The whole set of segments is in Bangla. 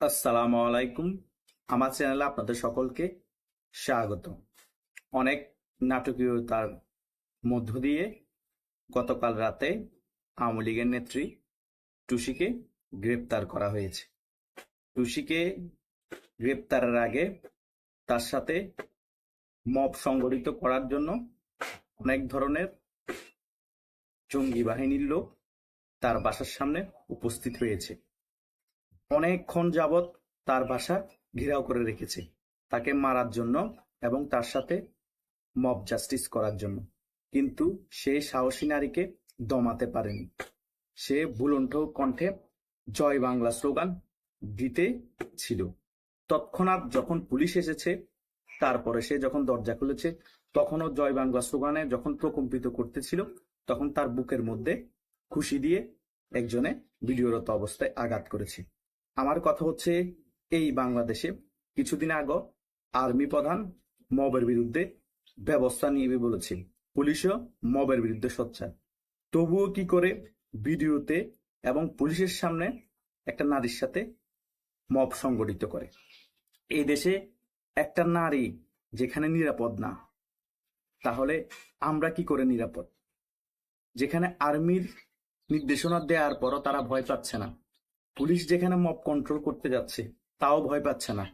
আসসালামু আলাইকুম। আমার চ্যানেলে আপনাদের সকলকে স্বাগত। অনেক নাটকীয়তার মধ্য দিয়ে গতকাল রাতে আওয়ামী লীগের নেত্রী টুসিকে গ্রেপ্তার করা হয়েছে। টুসিকে গ্রেপ্তারের আগে তার সাথে মব সংগঠিত করার জন্য অনেক ধরনের জঙ্গি বাহিনীর লোক তার বাসার সামনে উপস্থিত হয়েছে। অনেকক্ষণ যাবৎ তার বাসা ঘেরাও করে রেখেছে। তাকে মারার জন্য এবং তার সাথে মব জাস্টিস করার জন্য। কিন্তু সে সাহসী নারীকে দমাতে পারেনি। সে বুলন্ঠ কণ্ঠে জয় বাংলা স্লোগান দিতে ছিল। তৎক্ষণাৎ যখন পুলিশ এসেছে, তারপরে সে যখন দরজা খুলেছে, তখনও জয় বাংলা স্লোগানে যখন প্রকম্পিত করতেছিল তখন তার বুকের মধ্যে খুশি দিয়ে একজনে ভিডিওরত অবস্থায় আঘাত করেছে। আমার কথা হচ্ছে, এই বাংলাদেশে কিছুদিন আগে আর্মি প্রধান মবের বিরুদ্ধে ব্যবস্থা নিয়ে বলেছে। পুলিশও মবের বিরুদ্ধে সোচ্চার তবুও কি করে ভিডিওতে এবং পুলিশের সামনে একটা নারীর সাথে মব সংগঠিত করে? এই দেশে একটা নারী যেখানে নিরাপদ না, তাহলে আমরা কি করে নিরাপদ? যেখানে আর্মির নির্দেশনা দেওয়ার পরও তারা ভয় পাচ্ছে না। পুলিশ যেখানে মব কন্ট্রোল করতে যাচ্ছে, তাও ভয় পাচ্ছে না।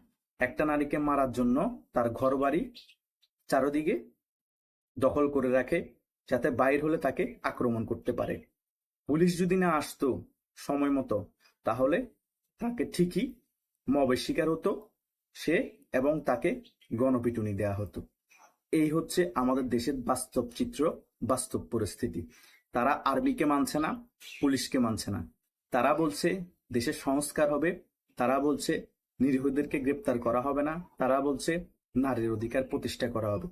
একটা নারীকে মারার জন্য তার ঘর বাড়ি চারদিকে দখল করে রাখে, যাতে বাইর হলে তাকে আক্রমণ করতে পারে। পুলিশ যদি না আসতো সময় মতো, তাহলে তাকে ঠিকই মবের শিকার হতো সে এবং তাকে গণপিটুনি দেয়া হতো। এই হচ্ছে আমাদের দেশের বাস্তব চিত্র, বাস্তব পরিস্থিতি। তারা আর্মিকে মানছে না, পুলিশকে মানছে না। তারা বলছে দেশের সংস্কার হবে। তারা বলছে, নিরীহদেরকে গ্রেপ্তার করা হবে না। তারা বলছে, নারীর অধিকার প্রতিষ্ঠা করা হবে।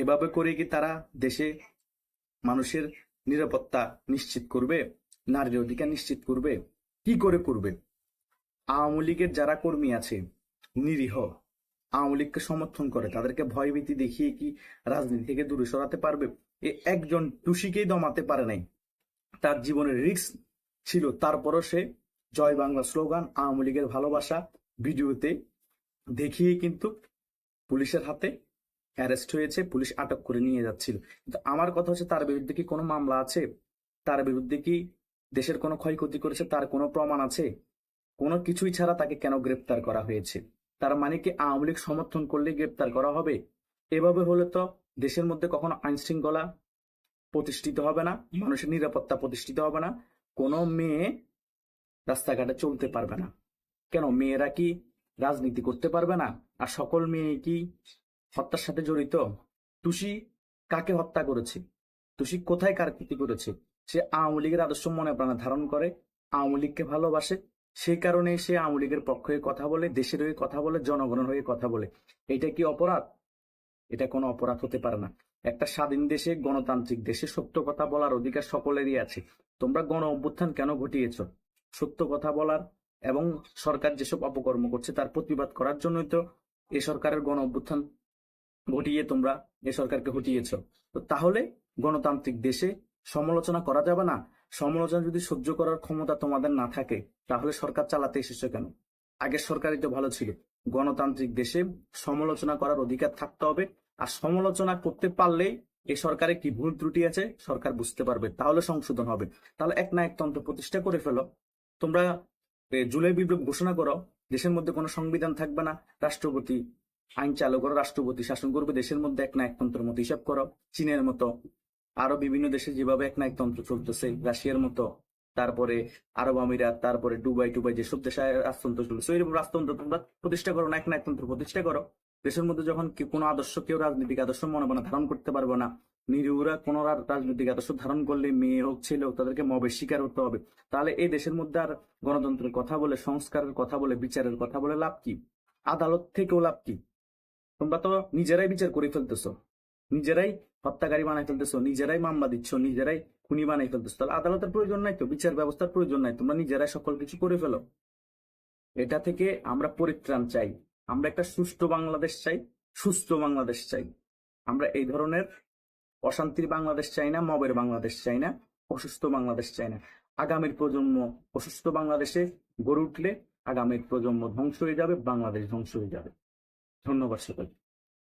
এভাবে করে কি তারা দেশে মানুষের নিরাপত্তা নিশ্চিত করবে? নারীর অধিকার নিশ্চিত করবে? কি করে করবে? আওয়ামী লীগের যারা কর্মী আছে, নিরীহ, আওয়ামী লীগকে সমর্থন করে, তাদেরকে ভয়ভীতি দেখিয়ে কি রাজনীতি থেকে দূরে সরাতে পারবে? এ একজন টুসিকেই দমাতে পারে নাই। তার জীবনের রিস্ক ছিল, তারপরও সে জয় বাংলা স্লোগান, আওয়ামী লীগের ভালোবাসা ভিডিওতে দেখিয়ে কিন্তু পুলিশের হাতে অ্যারেস্ট হয়েছে, পুলিশ আটক করে নিয়ে যাচ্ছিল। কিন্তু আমার কথা হচ্ছে, তার বিরুদ্ধে কি কোনো মামলা আছে? তার বিরুদ্ধে কি দেশের কোনো ক্ষয়ক্ষতি করেছে? তার কোনো প্রমাণ আছে? কোনো কিছুই ছাড়া তাকে কেন গ্রেপ্তার করা হয়েছে? তার মানে কি আওয়ামী লীগ সমর্থন করলে গ্রেপ্তার করা হবে? এভাবে হলে তো দেশের মধ্যে কখনো আইন শৃঙ্খলা প্রতিষ্ঠিত হবে না, মানুষের নিরাপত্তা প্রতিষ্ঠিত হবে না। কোনো মেয়ে রাস্তাঘাটে চলতে পারবে না। কেন, মেয়েরা কি রাজনীতি করতে পারবে না? আর সকল মেয়ে কি হত্যার সাথে জড়িত? তুষি কাকে হত্যা করেছে? তুষি কোথায় কার ক্ষতি করেছে? সে আওয়ামী লীগের আদর্শ মনে প্রাণে ধারণ করে, আওয়ামী লীগকে ভালোবাসে। সেই কারণে সে আওয়ামী লীগের পক্ষে হয়ে কথা বলে, দেশের হয়ে কথা বলে, জনগণের হয়ে কথা বলে। এটা কি অপরাধ? এটা কোনো অপরাধ হতে পারে না। একটা স্বাধীন দেশে, গণতান্ত্রিক দেশে সত্য কথা বলার অধিকার সকলেরই আছে। তোমরা গণ অভ্যুত্থান কেন ঘটিয়েছ? সত্য কথা বলার এবং সরকার যেসব অপকর্ম করছে তার প্রতিবাদ করার জন্যই তো এ সরকারের গণ অভ্যুত্থান ঘটিয়ে তোমরা এ সরকারকে হটিয়েছ। তো তাহলে গণতান্ত্রিক দেশে সমালোচনা করা যাবে না? সমালোচনা যদি সহ্য করার ক্ষমতা তোমাদের না থাকে, তাহলে সরকার চালাতে এসেছ কেন? আগের সরকারই তো ভালো ছিল। গণতান্ত্রিক দেশে সমালোচনা করার অধিকার থাকতে হবে। আর সমালোচনা করতে পারলেই এই সরকারে কি ভুল ত্রুটি আছে, সরকার বুঝতে পারবে। তাহলে সংশোধন হবে। তাহলে এক না এক তন্ত্র প্রতিষ্ঠা করে ফেলো। তোমরা জুলাই বিপ্লব ঘোষণা করো, দেশের মধ্যে কোনো সংবিধান থাকবে না, রাষ্ট্রপতি, আইন চালু করো, রাষ্ট্রপতি শাসন করবে, দেশের মধ্যে এক না এক তন্ত্রের মতো হিসাব করো, চীনের মতো, আরও বিভিন্ন দেশে যেভাবে এক না এক তন্ত্র চলতেছে, রাশিয়ার মতো, তারপরে আরব আমিরাত, তারপরে ডুবাই টুবাই যেসব দেশে রাজতন্ত্র চলছে, ওইরকম রাজতন্ত্র তোমরা প্রতিষ্ঠা করো না, এক না এক তন্ত্র প্রতিষ্ঠা করো। দেশের মধ্যে যখন কোনো আদর্শ কেউ রাজনৈতিক আদর্শ মনে মনে ধারণ করতে পারবে না, নিরীহরা কোন রাজনৈতিক আদর্শ ধারণ করলে মেয়ে হোক, ছেলে হোক, তাদেরকে মবের শিকার হতে হবে। তাহলে এই দেশের মধ্যে আর গণতন্ত্রের কথা বলে, সংস্কারের কথা বলে, বিচারের কথা বলে লাভ কি? আদালত থেকেও লাভ কি? তোমরা তো নিজেরাই বিচার করে ফেলতেছো। নিজেরাই হত্যাকারী বানাই ফেলতেছো, নিজেরাই মামলা দিচ্ছ, নিজেরাই খুনি বানাই ফেলতেছো। তাহলে আদালতের প্রয়োজন নাই তো? বিচার ব্যবস্থার প্রয়োজন নাই? তোমরা নিজেরাই সকল কিছু করে ফেলো। এটা থেকে আমরা পরিত্রাণ চাই। আমরা একটা সুষ্ঠু বাংলাদেশ চাই, সুস্থ বাংলাদেশ চাই। আমরা এই ধরনের অশান্তির বাংলাদেশ চাই না, মবের বাংলাদেশ চাই না, অসুস্থ বাংলাদেশ চাই না। আগামীর প্রজন্ম অসুস্থ বাংলাদেশে গড়ে উঠলে আগামীর প্রজন্ম ধ্বংস হয়ে যাবে, বাংলাদেশ ধ্বংস হয়ে যাবে। ধন্যবাদ সকলকে।